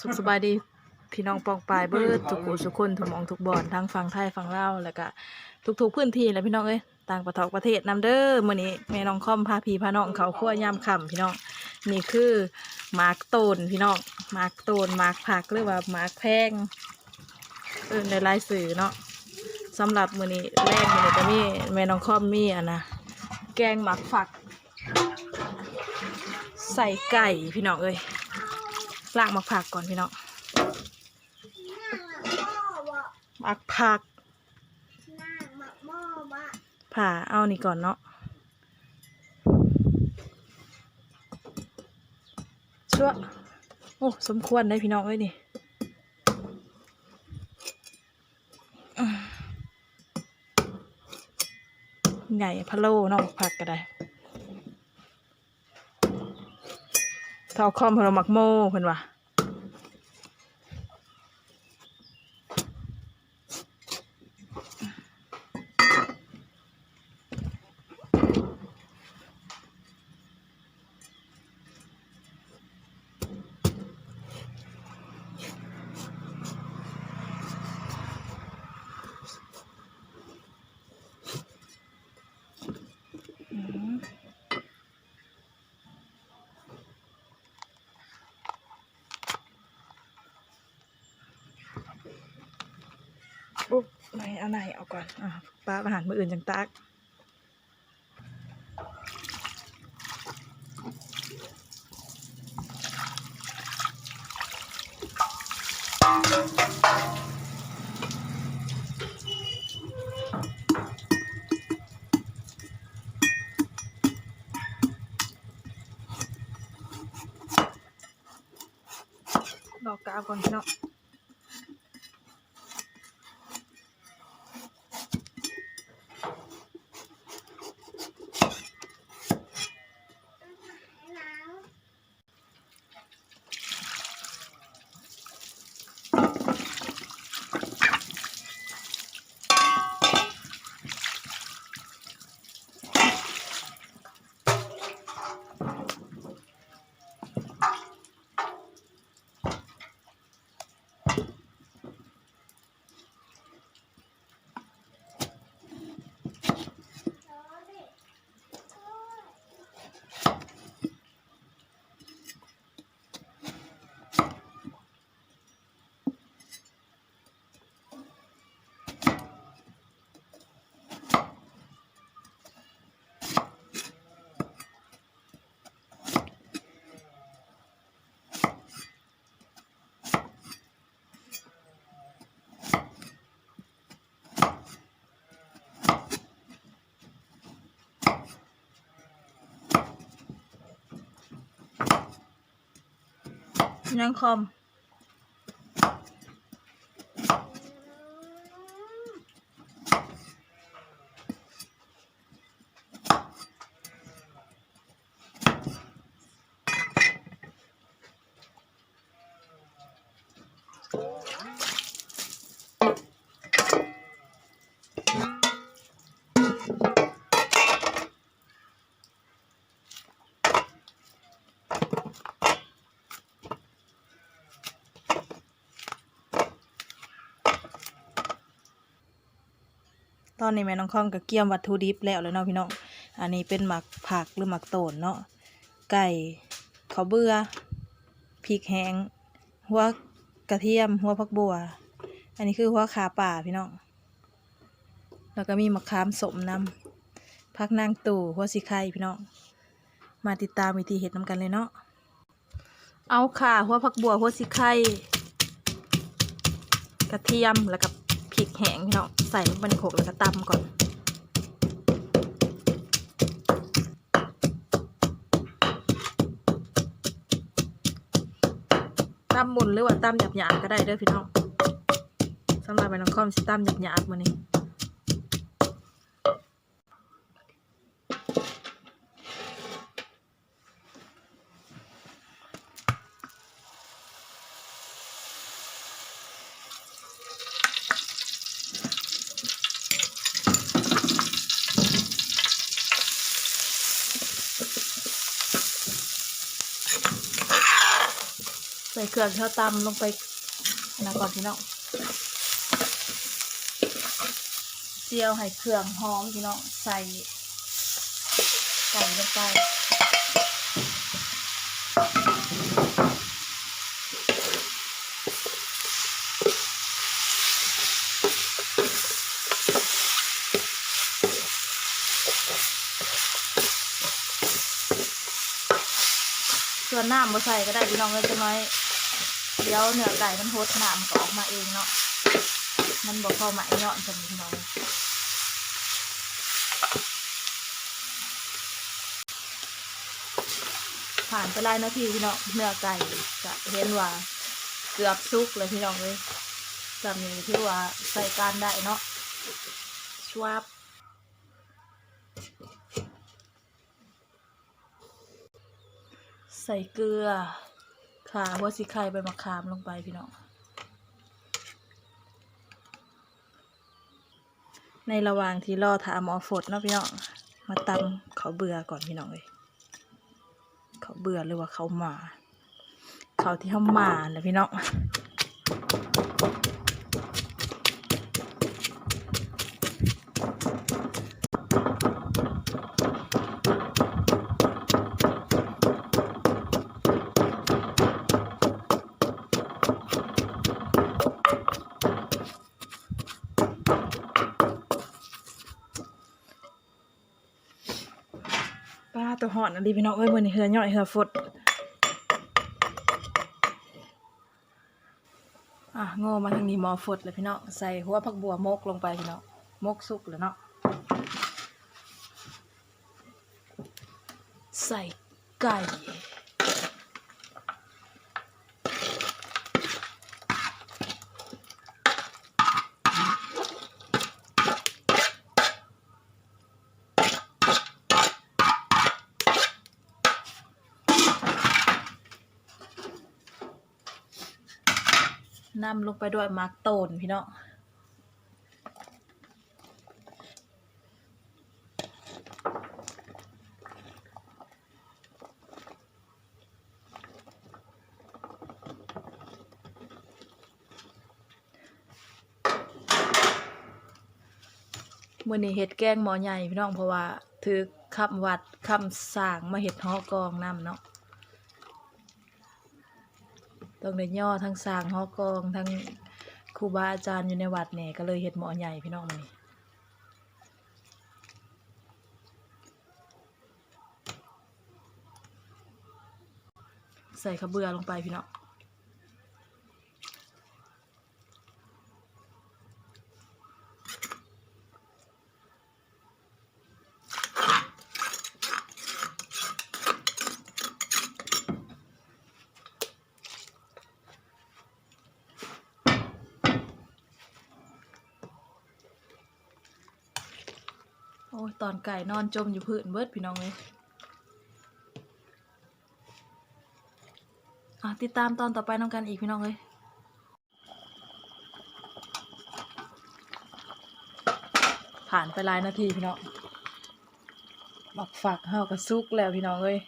สุขสบายดีพี่น้องปองปายเบิร์ดทุกผู้ทุกคนทุกมองทุกบอนทั้งฝั่งไทยฝั่งลาวแล้วก็ทุกๆพื้นที่แหละพี่น้องเอ้ยต่างประเทศประเทศนํเด้อมื้อนี้แม่น้องคอมพาพี่พาน้องเขาครัวยามค่ำพี่น้องนี่คือหมากโตนพี่น้องหมากโตนหมากผักหรือว่าหมากแพงเออในลายสื่อเนาะสำหรับมื้อนี้แรกมื้อนี้ก็มีแม่น้องคอมมีอะนะแกงหมักฝัก ใส่ไก่พี่น้องเอ้ย ลากหมักผักก่อนพี่น้องหมักผักผ่าเอานี่ก่อนเนาะชั่วโอ้สมควรได้พี่น้องเอ้ยนี่ใหญ่พะโล้เนาะหมักผักก็ได้ เท่าคอมเพนเอามักโม่เพิ่นว่า ปุ๊บไหนเอาไหนเอาก่อนอะป้าอาหารมืออื่นจังตักดอกกาวก่อนพี่น้อง ยังคอม อนนี้แม่น้องคอมก็เกี่ยมวัตถุดิบแล้วเลยเนาะพี่น้องอันนี้เป็นหมักผักหรือหมักโตนเนาะไก่ข้าวเบื่อพริกแห้งหัวกระเทียมหัวผักบัว อันนี้คือหัวขาป่าพี่น้องแล้วก็มีมะขามสมน้ำผักนางตู่หัวสีไข่พี่น้องมาติดตามวิธีเห็ดน้ำกันเลยเนาะเอาค่ะหัวผักบัวหัวสีไข่กระเทียมแล้วก็พ ริกแห้งพี่น้องใส่ลงไปในโขกแล้วก็ตำก่อนตำมุนหรือว่าตำหยาบๆก็ได้เด้อพี่น้องสำหรับใบน้องคอมสิตำหยาบๆมานี่ ส่เครื่องที่เราตำลงไปนะก่อนพี่น้องเจียวให้เครื่องหอมพี่น้องใส่ไก่ลงไปส่วนน้ำบ่ใส่ก็ได้พี่น้องก็จะน้อย ดี๋ยวเนื้อไก่มันโฮดน้ำก็ออกมาเองเนาะ มันบอกพอหมาเนาะจังพี่น้องผ่านไปหลายนาทีพี่น้องเนื้อไก่ก็เห็นว่าเกือบสุกเลยพี่น้องเลยจำนี้ที่ว่าใส่การได้เนาะชวบใส่เกลือ ขาหัวสีไข่ใบมะขามลงไปพี่น้องในระหว่างที่รอถามอฟดเนาะพี่น้องมาตำเขาเบื่อก่อนพี่น้องเลยเขาเบื่อหรือว่าเขาหมา เขาที่เขาหมาแหละพี่น้อง หอนอันนี้พี่น้องเอ้ยวันนี้เหือย่อยเหือฝดอะโง่มาทางนี้หมอฝดเลยพี่น้องใส่หัวผักบัวมกลงไปพี่น้องมกสุกเลยเนาะใส่ไก่ นำลงไปด้วยมาร์กโตนพี่น้องมื่อนี้เฮ็ดแกงหมอใหญ่พี่น้องเพราะว่าถือคำวัดคำสร้างมาเฮ็ดหอกองน้ำเนาะ ต้องได้ย่อทั้งสร้างหอกองทั้งครูบาอาจารย์อยู่ในวัดเนี่ยก็เลยเห็ดหมอใหญ่พี่น้องมันนี่ใส่ขาวเบือลงไปพี่น้องโอ้ยตอนไก่นอนจมอยู่พื้นเบิดพี่น้องเลยอะติดตามตอนต่อไปน้องกันอีกพี่น้องเลยผ่านไปหลายนาทีพี่น้องบักฝักเฮากระซุกแล้วพี่น้องเลย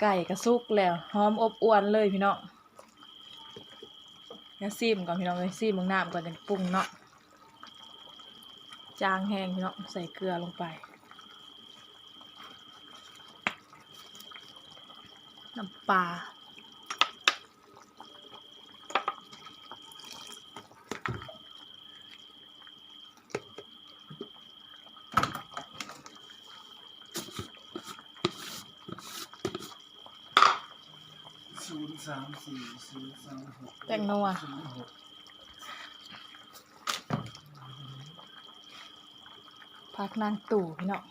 ไก่กระซุกแล้วหอมอบอวนเลยพี่น้องงั้นซีมก่อนพี่น้องเลยซีมเบางน้ำก่อนจะปรุงเนาะ จางแห้งพี่น้องใส่เกลือลงไป น้ำปลาศูนย์สามสี่ศูนย์สามหกแตงนัว ศูนย์หก พักนางตู่พี่น้อง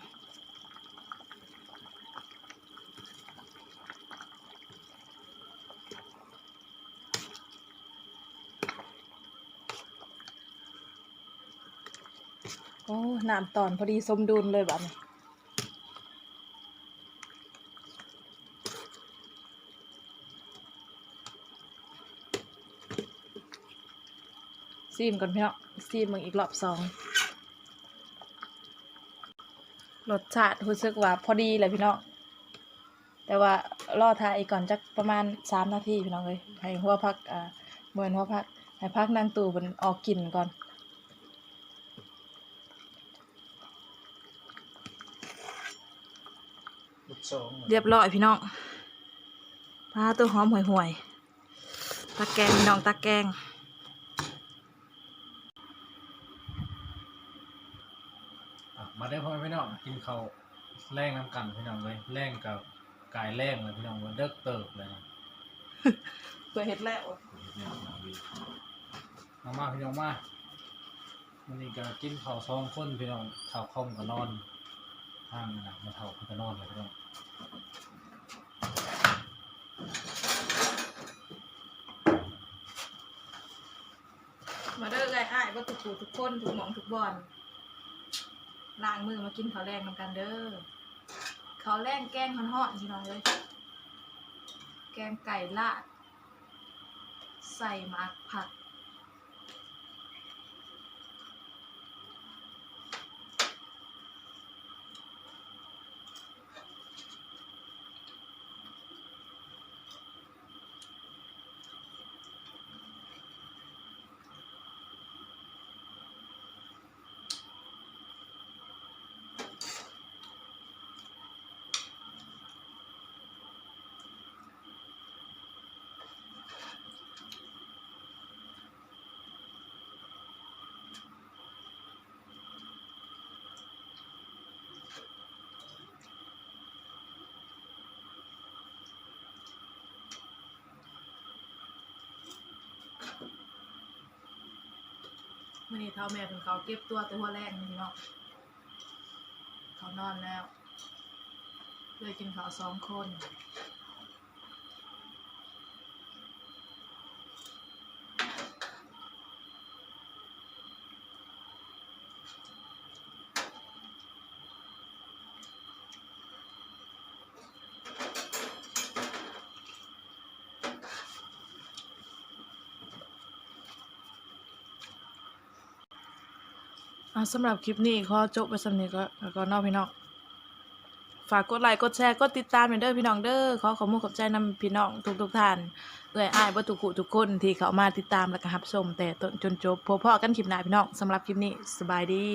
โอ้น้ำตอนพอดีสมดุลเลยแบบนี้ซีมก่อนพี่น้องซีมมึงอีกรอบสอง รสชาติรู้สึกว่าพอดีเลยพี่น้องแต่ว่ารอทายอีกก่อนจักประมาณสามนาทีพี่น้องเลยให้หัวพักอ่าเหมือนหัวพักให้พักนางตู่มันออกกลิ่นก่อนเรียบร้อยพี่น้องปลาตัวหอมห่วยๆตะแกงพี่น้องตะแกง อะ มาได้พ่อแม่พี่น้องกินข้าวแรงน้ำกันพี่น้องเลยแรงกับกายแรงเลยพี่น้องว่าเด็กเติบเลยนะเพื่อเห็ดแล้วมามาพี่น้องมาวันนี้ก็กินข้าวสองคนพี่น้องข้าวคอมก็นอนทางนะมาเท่าก็นอนเลยพี่น้องมาเด้อไอ้อ้ายว่าทุกผู้ทุกคนทุกหมองทุกบอน ล้างมือมากินข้าวแรงนำกันเด้อข้าวแรงแกงฮอนๆพี่น้องเลย แกงไก่ลาด ใส่หมักผัก มื่อนี้เท่าแม่เป็นเขาเก็บตัวแต่หัวแรกนี่เนาะเขานอนแล้วเลยกินข้าวสองคน อะสำหรับคลิปนี้ขอจบไปสำนี้ก็แล้วก็นอกพี่น้องฝากกดไลค์กดแชร์กดติดตามเด้อพี่น้องเด้อขอขอบคุณขอบใจนำพี่น้องทุกทุกๆท่านเอ่ยอ้ายบ่ทุกคู่ทุกคนที่เขามาติดตามและก็รับชมแต่จนจบพบพอกันคลิปหน้าพี่น้องสำหรับคลิปนี้สบายดี